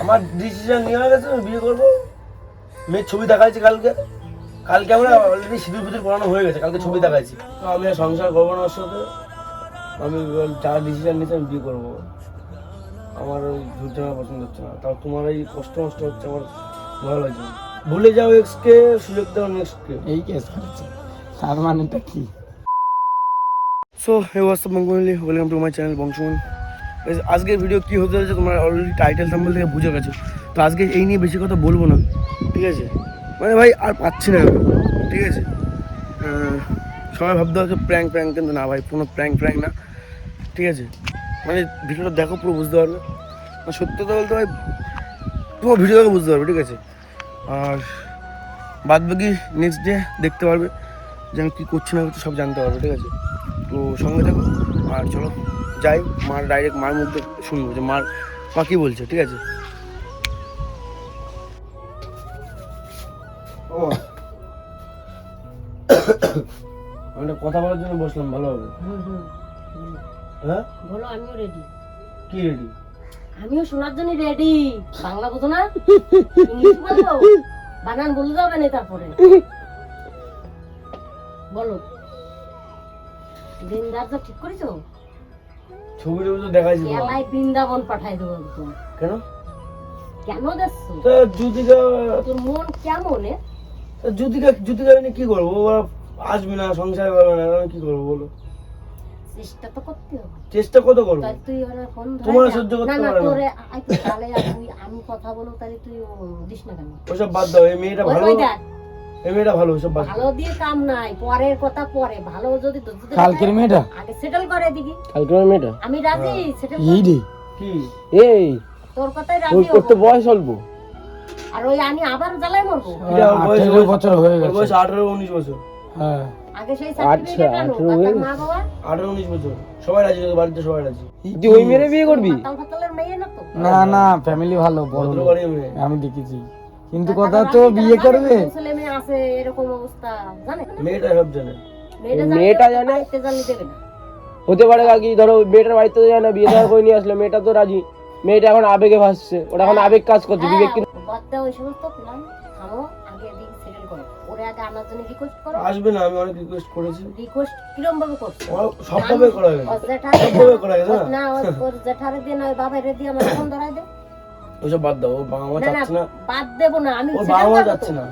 আমার ডিসিশন নেওয়া হয়ে গেছে আমি বিয়ে করব। মেয়ের ছবি দেখাচ্ছি কালকে। কালকে আমরা অলরেডি সিঁদুর ফিদুর পড়ানো হয়ে গেছে কালকে ছবি দেখাচ্ছি তো আমি আর সংসার করব না ওর সাথে। আমি যা ডিসিশন নিয়েছি আমি বিয়ে করব। আমার ওই ঝুটঝামা পছন্দ হচ্ছে না। তাও তোমার এই কষ্ট মষ্ট হচ্ছে আমার ভালো লাগছে। ভুলে যাও এক্সকে সুযোগ দাও নেক্সটকে এই কেস করেছে। তার মানেটা কি? সো হে হোয়াটসঅ্যাপ বঙ্গলি ওয়েলকাম টু মাই চ্যানেল বংশমন Guys, আজকের ভিডিও কি হতে যাচ্ছে তোমরা অলরেডি টাইটেল থাম্বল থেকে বুঝে গেছো। তো আজকে এই নিয়ে বেশি কথা বলব না, ঠিক আছে? মানে ভাই, আর পাচ্ছি না ঠিক আছে? সবাই ভাবতে হচ্ছে প্র্যাঙ্ক প্র্যাঙ্ক কিন্তু না ভাই, কোনো প্র্যাঙ্ক প্র্যাঙ্ক না, ঠিক আছে? মানে ভিডিওটা দেখো, পুরো বুঝতে পারবে মানে সত্য কথা বলতে ভাই, পুরো ভিডিও দেখে বুঝতে পারবে, ঠিক আছে? আর বাদ বাকি নেক্সট ডে দেখতে পারবে যে আমি কী করছি না করছি, সব জানতে পারবে, ঠিক আছে? তো সঙ্গে থাকো, আর চলো। যাই মার ডাইরেক্ট মার মুখ শুনব যে মার মা কী বলছে ঠিক আছে? ও। একটা কথা বলার জন্য বসলাম ভালো হবে। হ্যাঁ? বলো আমিও রেডি কি রেডি আমিও শোনার জন্য রেডি বাংলা বোঝো না? ইংলিশ বলব বানান বলে যাবে না তারপরে। বলো। দিন রাত ঠিক করেছ? ছবি টবি তো দেখাইছি তোমার। এলাই বৃন্দাবন পাঠাই দেবো কেন? কেন যাচ্ছ তা জুতিকা তোর মন কেমন জুতিকা জুতিকা নিয়ে কি করব? আসবে না সংসার করবে না আমি কি করব বলো? চেষ্টা তো করতে হবে। চেষ্টা কত করব? তাই ফোন তোমার সহ্য করতে না না। তোরে তাহলে আমি কথা বলো তাহলে তুই দিস না কেন? ওসব বাদ দাও এই মেয়েটা ভালো এই মেয়েটা ভালো দাও ভালো দিয়ে কাম নাই পরের কথা পরে। ভালো যদি কালকের মেয়েটা? আগে সেটেল করে দিবি কালকের মেয়েটা? আমি রাজি সেটেল এই রে? কি? এই তোর কথাই ওই রাজি করতে। বয়স অল্প। আর ওই আমি আবার জ্বালাই মরবো? এটা বয়স- বছর হয়ে গেছে। বয়স আঠারো উনিশ বছর। হ্যাঁ। আগে সেই আচ্ছা, সার্টিফিকেট আনো হয়ে তার মা বাবা? আঠারো উনিশ বছর। সবাই রাজি বাড়িতে সবাই রাজি। তুই ওই মেরে বিয়ে করবি? না না না ফ্যামিলি ভালো বড় আমি দেখেছি। কিন্তু কথা তো বিয়ে করবে। ছেলে মেয়ে আছে এরকম অবস্থা জানে মেয়েটা সব জানে। মেয়েটা জানে জানে? জানি হতে পারে কাকি ধরো মেয়েটার বাড়িতে তো যায় বিয়ে দেওয়ার করে নিয়ে আসলে মেয়েটা তো রাজি। মেয়েটা এখন আবেগে ভাসছে ওটা এখন আবেগ কাজ করছে বিবেক কিন্তু হ্যাঁ, ওই সমস্ত প্ল্যান থামো আগে এদিকে সেটেল করো। ওরে আগে আনার জন্য রিকোয়েস্ট করো। আসবে না আমি অনেক রিকোয়েস্ট করেছি। রিকোয়েস্ট কিরম ভাবে করছ? ওরা সবভাবে করা গেছে। ওর জেঠারে সবভাবে করা গেছে না ওর- ওর জেঠারে দিয়ে না ওই বাবারে দিয়ে আমার ফোন ধরাই দে। ওসব বাদ দাও বাবা মা চাচ্ছে না। বাদ দেবো না আমি ওর বাবা মা তো। না।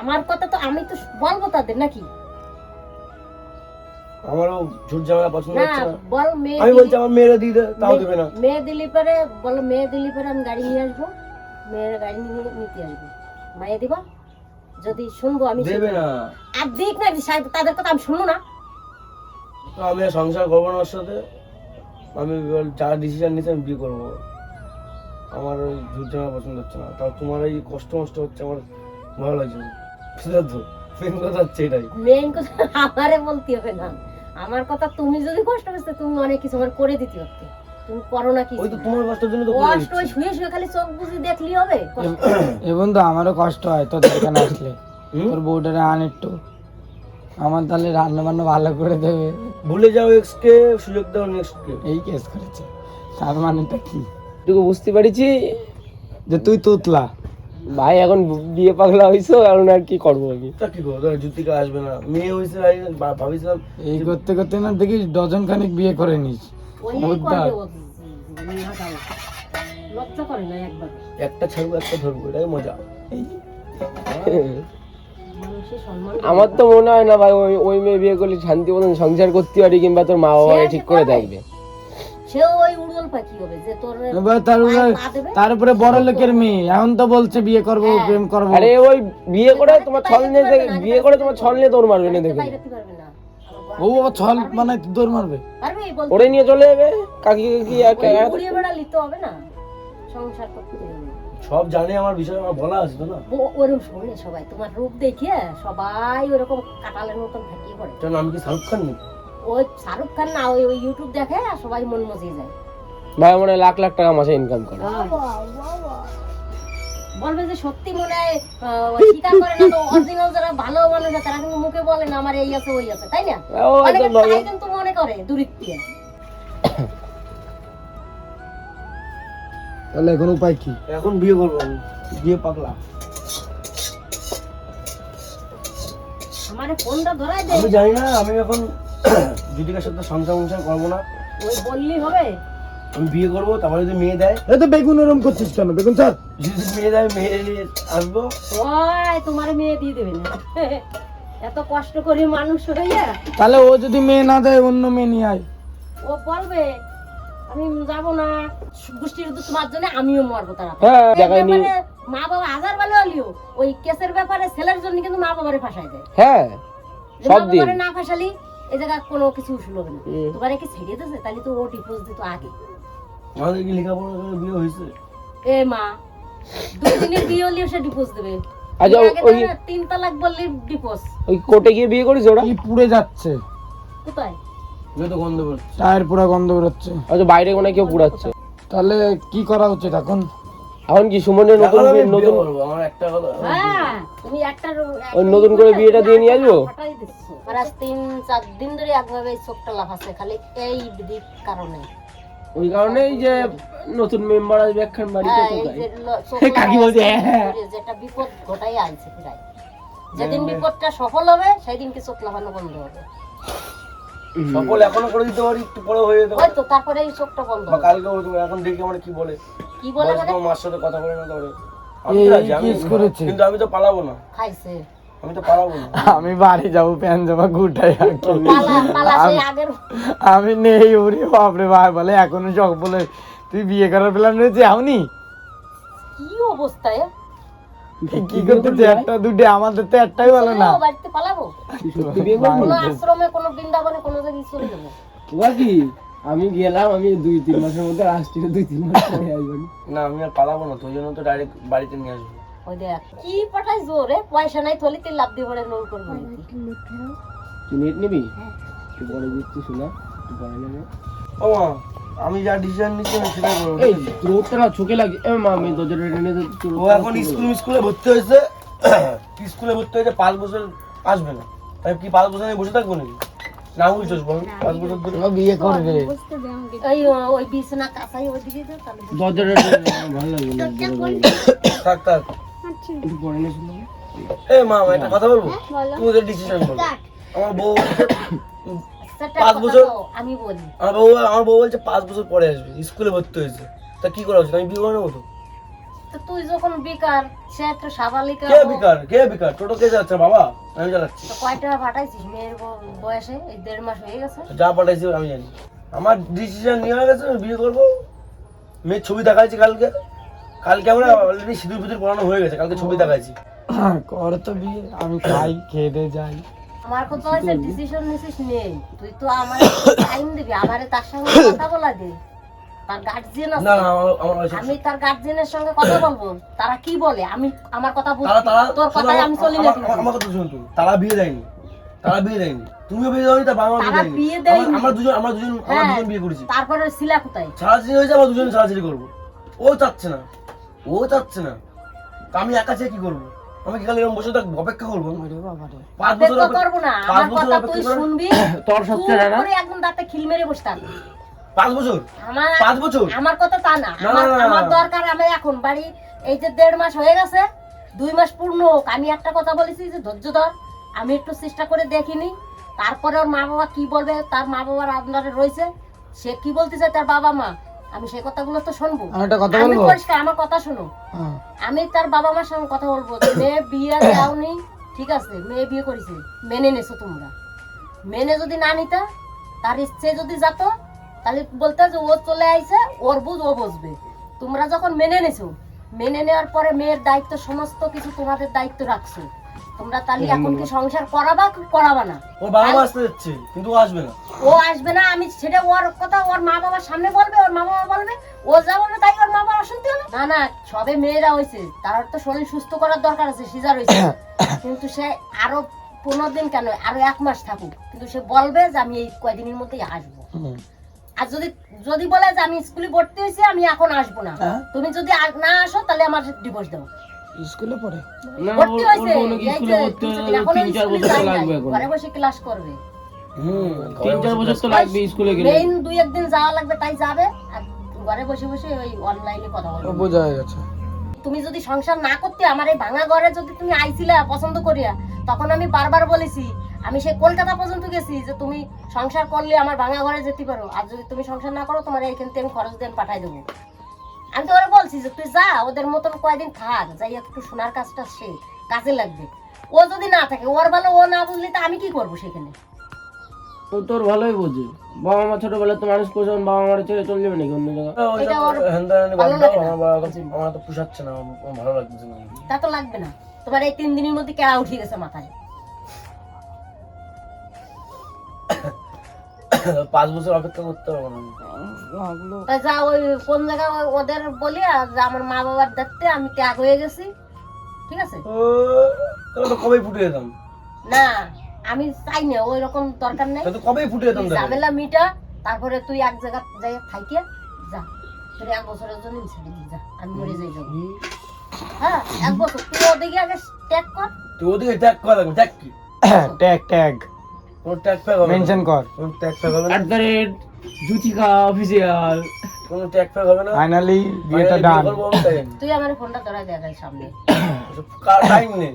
আমার কথা তো আমি তো বলব তাদের নাকি? আমারও ঝুট ঝামেলা পছন্দ হচ্ছে না। বল মেয়ে আমি বলছি আমার মেয়েরা দিয়ে তাও দেবে না। মেয়ে দিলি পরে বলো মেয়ে দিলি পরে আমি গাড়ি নিয়ে আসব। মেয়ের গাড়ি নিয়ে নিতে আসব। মায়ে দিবা? যদি শুনব আমি দেবে না। আর দিক না তাদের কথা আমি শুনব না। আমি সংসার করব না ওর সাথে। আমি যা ডিসিশন নিয়েছি আমি বিয়ে করব। আমার ওই ঝুট ঝামেলা পছন্দ হচ্ছে না। তাও তোমার এই কষ্ট মষ্ট হচ্ছে আমার ভালো লাগছে না। সেটা মেন কথা হচ্ছে এটাই। মেন কথা আমারে বলতে হবে না। আমার কথা তুমি যদি কষ্ট করতে তুমি অনেক কিছু আমার করে দিতে হতে তুমি করো না কিছু। ওই তো তোমার কষ্টের জন্য তো কষ্ট শুয়ে শুয়ে খালি চোখ বুঝি দেখলি হবে। এবং তো আমারও কষ্ট হয় এখানে আসলে? হুম? তোর বউটারে আন একটু। আমার তাহলে রান্না বান্না ভালো করে দেবে। ভুলে যাও এক্স সুযোগ দাও নেক্সট এই কেস করেছে। তার মানেটা কি? এটুকু বুঝতে পারছি। যে তুই তুতলা। ভাই এখন বিয়ে পাগলা হইছো এখন আর কি করব আমি? তা কি করব? জুতিকা আসবে না। মেয়ে হয়েছে ভাই- ভাবিছিলাম এই করতে করতে না দেখি ডজন খানিক বিয়ে করে নিস। লজ্জা করে না একবার? একটা ছাড়বো একটা ধরবো এটাই মজা। আমার তো মনে হয় না ভাই ওই ওই মেয়ে বিয়ে করলে শান্তি মতন সংসার করতে পারি কিংবা তোর মা বাবা ঠিক করে দেখবে সেও ওই উড়ল পাখি হবে যে তোর এবার তার উপরে পায়ে পা দেবে? তার উপরে বড় লোকের মেয়ে। এখন তো বলছে বিয়ে করব প্রেম করব। আরে ওই বিয়ে করে তোমার ছল নিয়ে বিয়ে করে তোমার ছল নিয়ে তোর মারবে না দেখে। ও ও ছল মানে দৌড় মারবে। ওরে নিয়ে চলে যাবে। কাকি কাকি এক- ওই এক- ঘুরিয়ে বেড়ালি তো হবে না? সংসার করতে সব জানে আমার বিষয় আমার বলা আছে না। ওরকম শোনে সবাই। তোমার রূপ দেখিয়ে সবাই ওরকম কাটালের মতন থাকিয়ে পড়ে। কেন আমি কি শাহরুখ খান নাকি? ওই শাহরুখ খান না ওই ইউটিউব দেখে আর সবাই মন মজিয়ে যায়। ভাই মনে লাখ লাখ টাকা মাসে ইনকাম করে। বলবে যে সত্যি মনে হয় স্বীকার করে না তো অরিজিনাল যারা ভালো মানুষ আছে তারা কিন্তু মুখে বলে না আমার এই আছে ওই আছে তাই না? অনেকে তাই কিন্তু মনে করে দূরিত্বে। তাহলে এখন উপায় কি? এখন বিয়ে করব বিয়ে পাগলা। আমার ফোনটা ধরাই দে। আমি জানি না আমি এখন সাথে সংসার সংসার করব না। ওই বললি হবে? আমি বিয়ে করব তারপরে যদি মেয়ে দেয়। এই তো বেগুন ওরম করছিস কেন? বেগুন স্যার যদি মেয়ে দেয় মেয়ে আসব। ওই তোমার মেয়ে দিয়ে দেবে না। এত কষ্ট করে মানুষ হইয়া। তাহলে ও যদি মেয়ে না দেয় অন্য মেয়ে নিয়ে আয়। ও বলবে আমি যাব না। গোষ্ঠীর তো তোমার জন্য আমিও মরবো তারা। মা বাবা হাজার ভালো হলিও ওই কেসের ব্যাপারে ছেলের জন্য কিন্তু মা বাবারে ফাঁসাই দেয়। হ্যাঁ সব দিন। না ফাঁসালি এ জায়গা কোনো কিছু শুনবে না। তোমার কি ছেড়ে দিয়েছে তাহলে তো ও ডিপোজ দিত আগে। আমাদের কি লেখাপড়া করে বিয়ে হয়েছে? এ মা দুই বিয়ে হলেও সে ডিপোজ দেবে। আচ্ছা, ওই- তিন তালাক বললি ডিপোজ ওই কোর্টে গিয়ে বিয়ে করিস ওরা? কি পুড়ে যাচ্ছে। কোথায়? বিয়ে তো গন্ধ করছে টায়ার পুরো গন্ধ বেরোচ্ছে। আচ্ছা বাইরে কোনো কেউ পুড়াচ্ছে। তাহলে কি করা উচিত এখন? এখন কি সুমনের নতুন নতুন আমার একটা কথা হ্যাঁ তুমি একটা ওই নতুন করে বিয়েটা দিয়ে নিয়ে আসব? আজ তিন চার দিন ধরে একভাবে চোখটা লাফাচ্ছে খালি এই দিক কারণে। ওই কারণেই যে নতুন মেম্বার আসবে একখান বাড়িতে হ্যাঁ, তো কাকি বলছে, হ্যাঁ। যেটা বিপদ ঘটাই আনছে প্রায়। যেদিন বিপদটা সফল হবে সেদিনকে চোখ লাফানো বন্ধ হবে। সকল এখনও করে দিতে পারি একটু পরে হয়ে যেতে ওই পারে তো তারপরে এই চোখটা বন্ধ বা কালকে এখন দেখি আমার কি বলে। কি বলে মানে? মার সাথে কথা বলে না আমি আমি- করেছে। কিন্তু আমি তো পালাবো না। খাইছে। আমি তো পালাবো না। আমি বাড়ি যাব প্যান জামা গুটাই আমি নেই ওরে বাপরে ভাই বলে এখনও শখ বলে তুই বিয়ে করার প্ল্যান রয়েছে আপনি কি অবস্থায় কি করতে একটা দুটো আমাদের তো একটাই বলো না। বাড়িতে পালাবো? সত্যি বিয়ে করবি? কোনো আশ্রমে কোনো বৃন্দাবনে কোনো জায়গায় চলে যাব? কি? আমি গেলাম আমি দুই তিন মাসের মধ্যে আসছি দুই তিন মাস পরে আসবেন। না আমি আর পালাবো না তোর জন্য তো ডাইরেক্ট বাড়িতে নিয়ে আসব। ওই দেখ কি পাঠাই জোরে? পয়সা নাই থলিতে লাভ দিয়ে নৌকর করব তুই নেট নিবি? তুই পরে দিচ্ছি শোনা তুই নেবে। ও মা আমি যা ডিসিশন নিচ্ছি আমি সেটাই করব। এই রোদটা না চোখে লাগে। এ মা আমি দরজাটা টেনে ও এখন স্কুল স্কুলে ভর্তি হয়েছে। স্কুলে ভর্তি হয়েছে পাঁচ বছর আসবে না। তাই কি পাঁচ বছর বসে থাকব নাকি? না বুঝছোস বল পাঁচ বছর ধরে। বিয়ে করবে। ওই ওই বিছানা কাঁচাই ওই দিকে দাও তাহলে দরজাটা আমার ভালো লাগে না থাক থাক। একটু পরে নিয়ে শুনলাম এ মা একটা কথা বলব? তুমি ওদের ডিসিশন বলো। আমার বউ পাঁচ বছর? আমি বলি। আমার বউ আমার বউ বলছে পাঁচ বছর পরে আসবে স্কুলে ভর্তি হয়েছে। তা কি করা উচিত? আমি বিয়ে তুই যখন বেকার সে একটা সাবালিকা কে বিকার? কে বিকার? টোটো কে যাচ্ছে বাবা আমি তো কয় টাকা পাঠাইছিস? মেয়ের বয়সে? এই দেড় মাস হয়ে গেছে। যা পাঠাইছি আমি জানি। আমার ডিসিশন নিয়ে গেছে আমি বিয়ে করব। মেয়ের ছবি দেখাইছি কালকে। কালকে আমরা অলরেডি সিঁদুর ফিদুর পড়ানো হয়ে গেছে কালকে ছবি দেখাইছি। কর তো বিয়ে আমি খাই খেয়ে দিয়ে যাই। আমার কথা হয়েছে ডিসিশন নিছিস নেই তুই তো আমার টাইম দিবি আমারে তার সঙ্গে কথা বলা দে। তার গার্জিয়ান আছে। না আমি তার গার্জিয়ানের সঙ্গে কথা বলব। তারা কি বলে? আমি আমার কথা বুঝ তারা কথাই আমি চলি না আমার- কথা শুনুন তুমি। তারা বিয়ে দেয়নি। তারা বিয়ে দেয়নি। তুমিও বিয়ে তার বাবা মা বিয়ে দেয়নি। আমরা দুজন আমরা দুজন আমরা হ্যাঁ। দুজন বিয়ে করেছি। তারপরে শিলা কোথায়? ছাড়াছাড়ি হয়েছে আমরা দুজন ছাড়াছাড়ি করব। ও চাচ্ছে না। ও চাচ্ছে না। আমি একা চেয়ে কি করব? আমি খালি এরকম বসে থাকব অপেক্ষা করব। পাঁচ বছর করব না আমার কথা তুই শুনবি। তোর সত্যি না একদম দাঁতে খিল মেরে বসে থাক। পাঁচ বছর? আমার পাঁচ বছর? আমার কথা তা না। আমার। দরকার আমি এখন বাড়ি এই যে দেড় মাস হয়ে গেছে দুই মাস পূর্ণ হোক আমি একটা কথা বলেছি যে ধৈর্য ধর। আমি একটু চেষ্টা করে দেখিনি। তারপরে ওর মা বাবা কি বলবে তার মা বাবার আন্দারে রয়েছে। সে কি বলতেছে তার বাবা মা আমি সেই কথাগুলো তো শুনব। আমি পরিষ্কার আমার কথা শোনো। হ্যাঁ। আমি তার বাবা মার সঙ্গে কথা বলব মেয়ে বিয়ে দাওনি ঠিক আছে? মেয়ে বিয়ে করেছে মেনে নেছো তোমরা। মেনে যদি না নিতা তার ইচ্ছে যদি যেত তাহলে বলতে যে ও চলে আইছে ওর বুঝ ও বসবে তোমরা যখন মেনে নেছো মেনে নেওয়ার পরে মেয়ের দায়িত্ব সমস্ত কিছু তোমাদের দায়িত্ব রাখছো। তোমরা তাহলে এখন কি সংসার করাবা করাবা না? ওর বাবা আসতে যাচ্ছে কিন্তু আসবে না। ও আসবে না আমি সেটা ওর কথা ওর মা বাবার সামনে বলবে ওর মা বাবা বলবে ও যা বলবে তাই ওর মা বাবা শুনতে হবে। না না সবে মেয়েরা হয়েছে তার তো শরীর সুস্থ করার দরকার আছে সিজার হয়েছে। কিন্তু সে আরও পনেরো দিন কেন আরও এক মাস থাকুক কিন্তু সে বলবে যে আমি এই কয়দিনের মধ্যেই আসব। আর যদি যদি বলে যে আমি স্কুলে ভর্তি হয়েছি আমি এখন আসব না। হ্যাঁ। তুমি যদি না আসো তাহলে আমার ডিভোর্স দাও স্কুলে পড়ে? না ভর্তি স্কুলে ভর্তি তিন চার বছর। লাগবে এখন। ঘরে বসে ক্লাস করবে। হুম তিন চার বছর তো লাগবে স্কুলে গেলে। মেইন দুই একদিন যাওয়া লাগবে তাই যাবে। আর ঘরে বসে বসে ওই অনলাইনে কথা বলব। বোঝা গেছে। তুমি যদি সংসার না করতে আমার এই ভাঙা ঘরে যদি তুমি আইছিলা পছন্দ করিয়া তখন আমি বারবার বলেছি আমি সে কলকাতা পর্যন্ত গেছি যে তুমি সংসার করলে আমার ভাঙা ঘরে যেতে পারো। আর যদি তুমি সংসার না করো তোমার এইখান থেকে আমি খরচ দিয়ে পাঠাই দেবো। আমি তো ওরা বলছি যে তুই যা ওদের মতন কয়দিন থাক যাই একটু সোনার কাজটা সে কাজে লাগবে। ও যদি না থাকে ওর ভালো ও না বুঝলে তা আমি কি করব সেখানে? তো তোর ভালোই বোঝে। বাবা মা ছোটবেলায় তো মানুষ করছে বাবা মারা ছেড়ে চলে যাবে নাকি অন্য জায়গায়। আমার কাছে আমার তো পোষাচ্ছে না ভালো লাগতেছে না। তা তো লাগবে না। তোমার এই তিন দিনের মধ্যে কেড়া উঠে গেছে মাথায়? পাঁচ বছর অপেক্ষা করতে হবে না। যা ওই কোন জায়গায় ওই ওদের বলি আর যে আমার মা বাবার দেখতে আমি ত্যাগ হয়ে গেছি। ঠিক আছে? তাহলে তো কবেই ফুটে যেতাম? না আমি চাই না ওই রকম দরকার নেই। তো কবেই ফুটে যেতাম ঝামেলা মিটা তারপরে তুই এক জায়গা জায়গায় থাকিয়ে যা। তোর এক বছরের জন্য ছেড়ে দিই যা। আমি মরে যাই যাব হ্যাঁ এক বছর। তুই ওদিকে আগে ট্যাগ কর। তুই ওদিকে ট্যাগ করা লাগবে ট্যাগ কি ট্যাগ ট্যাগ ট্যাগ মেনশন কর। কোনো ট্যাগ অফিসিয়াল কোনো ট্যাগ ফ্যাগ হবে না। ফাইনালি বিয়েটা ডান তাই আমার ফোনটা ধরা দেখাই সামনে। কার টাইম নেই?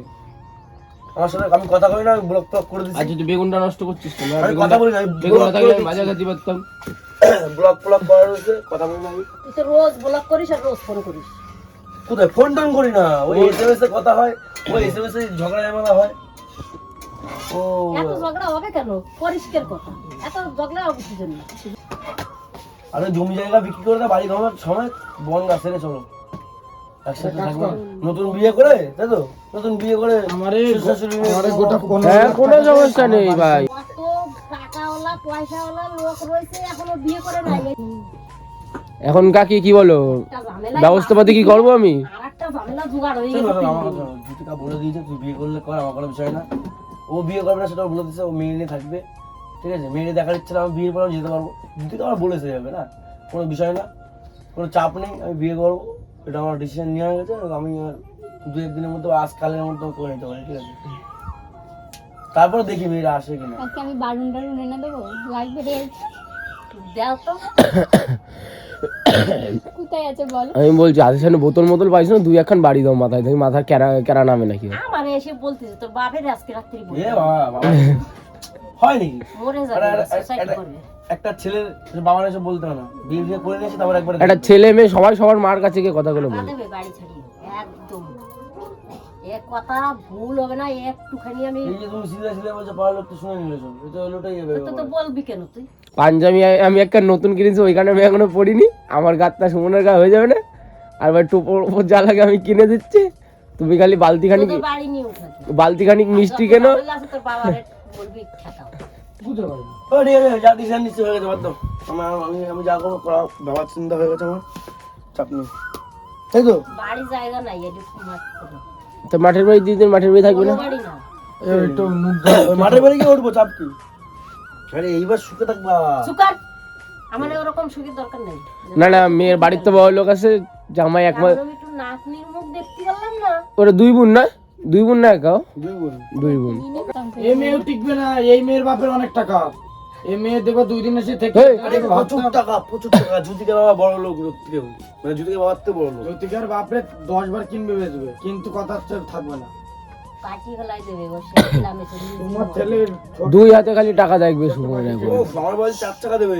আমার সাথে আমি কথা বলি না ব্লক টক করে দিচ্ছি আচ্ছা তুই বেগুনটা নষ্ট করছিস তো আমি কথা বলি না বেগুন আমি ভাজা খেতে পারতাম ব্লক ব্লক করা রয়েছে কথা বলি না আমি। তুই তো রোজ ব্লক করিস আর রোজ ফোন করিস। কোথায়? ফোন টোন করি না। ওই এসএমএস এ কথা হয় ওই এসএমএস এ ঝগড়া ঝামেলা হয়। ও। এত ঝগড়া হবে কেন? পরিষ্কার কথা। এত ঝগড়া হবে কি জন্য? আরে জমি জায়গা বিক্রি করে বাড়ি ঘর সময় বন গাছ ছেড়ে চলো। একসাথে থাকব। নতুন বিয়ে করে তাই তো? নতুন বিয়ে করে আমারে আমারে গোটা হ্যাঁ কোনো সমস্যা নেই ভাই। কত টাকাওয়ালা পয়সাওয়ালা লোক রয়েছে এখনও বিয়ে করে নাই। এখন কাকি কি বলো? ব্যবস্থাপাতি কি করব আমি? ঝামেলা জোগাড় হয়ে গেছে বলে দিয়েছে তুই বিয়ে করলে কর আমার কোনো বিষয় না। ও বিয়ে করবে না সেটা বলে দিচ্ছে ও মেয়ে নিয়ে থাকবে। ঠিক আছে? মেয়ে নিয়ে দেখার ইচ্ছে না আমি বিয়ের পর যেতে পারব। জ্যোতিকা আমার বলেছে যাবে না কোনো বিষয় না কোনো চাপ নেই আমি বিয়ে করব। এটা আমার ডিসিশন নেওয়া হয়ে গেছে আমি আর দু একদিনের মধ্যে আজকালের মধ্যে করে নিতে পারি ঠিক আছে? তারপরে দেখি মেয়েরা আসে কিনা। আমি বারুন টারুন এনে দেবো লাগবে দেও তো। কোথায় আছে বল? আমি বলছি আদের সামনে বোতল মোতল পাইছ না দুই একখান বাড়ি দাও মাথায় দেখি মাথা কেরা কেরা নামে নাকি? আমার এসে বলতেছে তোর বাপের আজকে রাত্রি এ বাবা বাবা। হয় নাকি? মরে যাবে একটা- ছেলে বাবার এসে বলতে না। বিয়ে করে নিয়েছে তারপর একবার একটা ছেলে মেয়ে সবাই সবার মার কাছে গিয়ে কথাগুলো বলে। বাড়ি ছাড়িয়ে একদম এক কথা ভুল হবে না একটুখানি আমি এই যে তুমি সিধা সিধা বলছো পাড়ার লোক তো শুনে নিলে সব। এটা লোটাই যাবে তো তো বলবি কেন তুই? পাঞ্জাবি আমি একটা নতুন কিনেছি ওইখানে আমি এখনও পড়িনি। আমার গাতটা সুমনের গা হয়ে যাবে না। আর ভাই টোপর ওপর যা লাগে আমি কিনে দিচ্ছি। তুমি খালি বালতি খানিক উঠাবি বালতি খানিক মিষ্টি কেন। হয়ে আমি যা করব চিন্তা হয়ে গেছে আমার। চাপ নেই। তাই তো। বাড়ি জায়গা নাই। তো মাঠের বাড়ি দিদিন মাঠের বাড়ি থাকবে না? মাঠের বাড়ি গিয়ে উঠবো চাপ কি? আরে এইবার সুখে থাকবা। সুকার আমার ওরকম সুখের দরকার নেই। না না মেয়ের বাড়ির তো বড় লোক আছে জামাই এক মাস কারণ নাতনির মুখ দেখতে পারলাম না। ওরা দুই বোন না? দুই বোন না একাও দুই বোন। দুই বোন। এই মেয়েও টিকবে না এই মেয়ের বাপের অনেক টাকা। এই মেয়ে দুই দিন এসে থেকে প্রচুর টাকা প্রচুর টাকা। জ্যোতিকা বাবা বড় লোক থেকে মানে জ্যোতিকা বাবার থেকে বড় লোক। জ্যোতিকার বাপরে দশ বার কিনবে বেচবে কিন্তু কথা হচ্ছে থাকবে না। দুই হাতে খালি টাকা দেখবে সুমন আমার বলছে চার টাকা দেবে।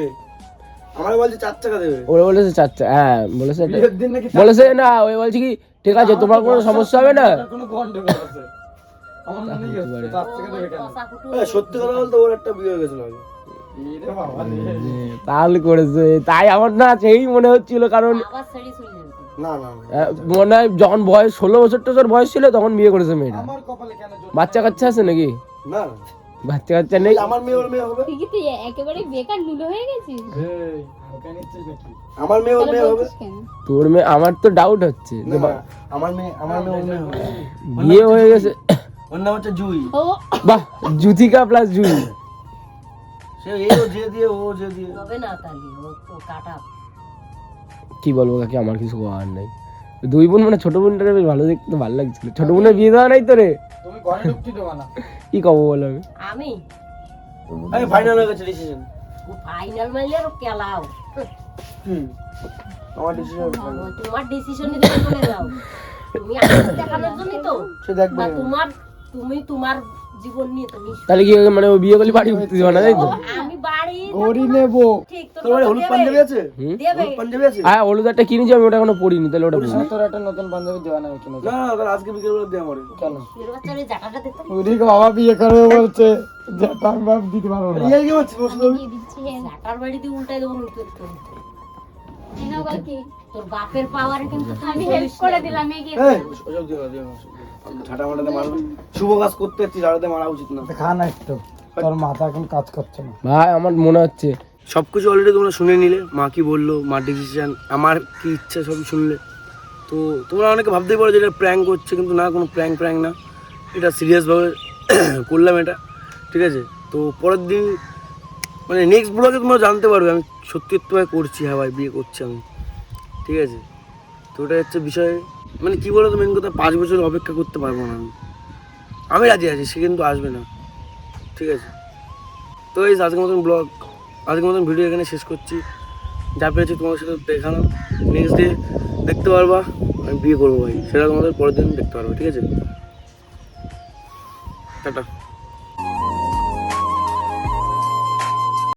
আমার বলছে চার টাকা দেবে। ওরা বলেছে চাচ্চা হ্যাঁ বলেছে এটা। বিয়ের দিন নাকি বলেছে না ওই বলছে কি ঠিক আছে তোমার কোনো সমস্যা হবে না? কোনো গন্ডগোল আছে। এ, সত্যি কথা বলতে ওর একটা বিয়ে হয়ে গেছিল আগে। এই রে বাবা। রে। তাহলে করেছে। তাই আমার না সেই মনে হচ্ছিল কারণ আবার ছেড়ে চলে যাবে না না না আহ, মনে হয় যখন বয়স ষোলো বছর টছর বয়স ছিল তখন বিয়ে করেছে মেয়েটা। আমার কপালে কেন জোর? বাচ্চা কাচ্চা আছে নাকি? বাচ্চা কাচ্চা নেই? আমার মেয়ে ওর মেয়ে হবে তুই একেবারে বেকার নুলো হয়ে গেছিস? আমার মেয়ে ওর মেয়ে হবে? তোর মেয়ে আমার তো ডাউট হচ্ছে। না, বা- আমার মেয়ে আমার মেয়ে ওর মেয়ে হবে। বিয়ে হয়ে গেছে। ওর নাম হচ্ছে জুই। বাহ জুতিকা প্লাস জুই। সে ও যে দিয়ে ও যে দিয়ে। হবে না তাহলে ও ও কাটা। কি বলব কাকি আমার কিছু করার নেই। দুই বোন মানে ছোট বোনটা বেশ ভালো দেখতে ভালো লাগছিল। ছোট বোনের বিয়ে দেওয়া নাই তো রে তুমি ঘরে ঢুকতে দেবো না। কি কব বলো আমি? আমি? আমি ফাইনাল হয়ে গেছে ডিসিশন ও ফাইনাল মাইলে আর কেলাও। হুম। আমার ডিসিশন তোমার ডিসিশন নিতে চলে যাও। তুমি আমাকে দেখানোর জন্যই তো। সে দেখবে। তোমার তুমি তোমার জীবন নিয়ে তুমি তাহলে কি মানে ও বিয়ে করলে বাড়ি ঘুরতে দিবা না তাই তো? আমি বাড়ি ঘড়ি নেব। ঠিক তোর বাড়ি হলুদ পাঞ্জাবি আছে? হলুদ পাঞ্জাবি আছে? হ্যাঁ হলুদ একটা কিনেছি আমি ওটা এখনও পড়িনি তাহলে ওটা পরবো। তোর একটা নতুন পাঞ্জাবি দেওয়া নাই কিনে না না তাহলে আজকে বিকেল বেলা দে আমার কেন? এর বাচ্চার এই জায়গাটা দিতে ওদিকে বাবা বিয়ে করবে বলছে যেটা আমি বাপ দিতে পারব না। রিয়াই কি হচ্ছে হ্যাঁ জাকার বাড়ি দিয়ে উল্টাই দেবো। এই কাকি তোর বাপের পাওয়ারে কিন্তু আমি হেল্প করে দিলাম এগিয়ে এই ওসব দিও না দিও না ঝাঁটা মাটাতে মারবে শুভ কাজ করতে যাচ্ছি ঝাড়াতে মারা উচিত না একটু তোর মাথা এখন কাজ করছে না ভাই আমার মনে হচ্ছে সব কিছু অলরেডি তোমরা শুনে নিলে মা কি বলল মার ডিসিশন আমার কি ইচ্ছা সব শুনলে তো তোমরা অনেকে ভাবতেই পারো যে এটা প্র্যাঙ্ক করছে কিন্তু না কোনো প্র্যাঙ্ক প্র্যাঙ্ক না এটা সিরিয়াসভাবে করলাম এটা ঠিক আছে তো পরের দিন মানে নেক্সট ব্লগে তোমরা জানতে পারবে আমি সত্যিত্বভাবে করছি হ্যাঁ ভাই, বিয়ে করছি আমি। ঠিক আছে? তো ওটা হচ্ছে বিষয়। মানে কী বলো তো মেন কথা, পাঁচ বছর অপেক্ষা করতে পারব না আমি। আমি রাজি আছি, সে কিন্তু আসবে না। ঠিক আছে? তো এই আজকের মতন ব্লগ আজকের মতন ভিডিও এখানে শেষ করছি। যা পেরেছি তোমার সাথে দেখালাম। নেক্সট ডে দেখতে পারবা, আমি বিয়ে করব ভাই। সেটা তোমাদের পরের দিন দেখতে পারবে, ঠিক আছে? টাটা।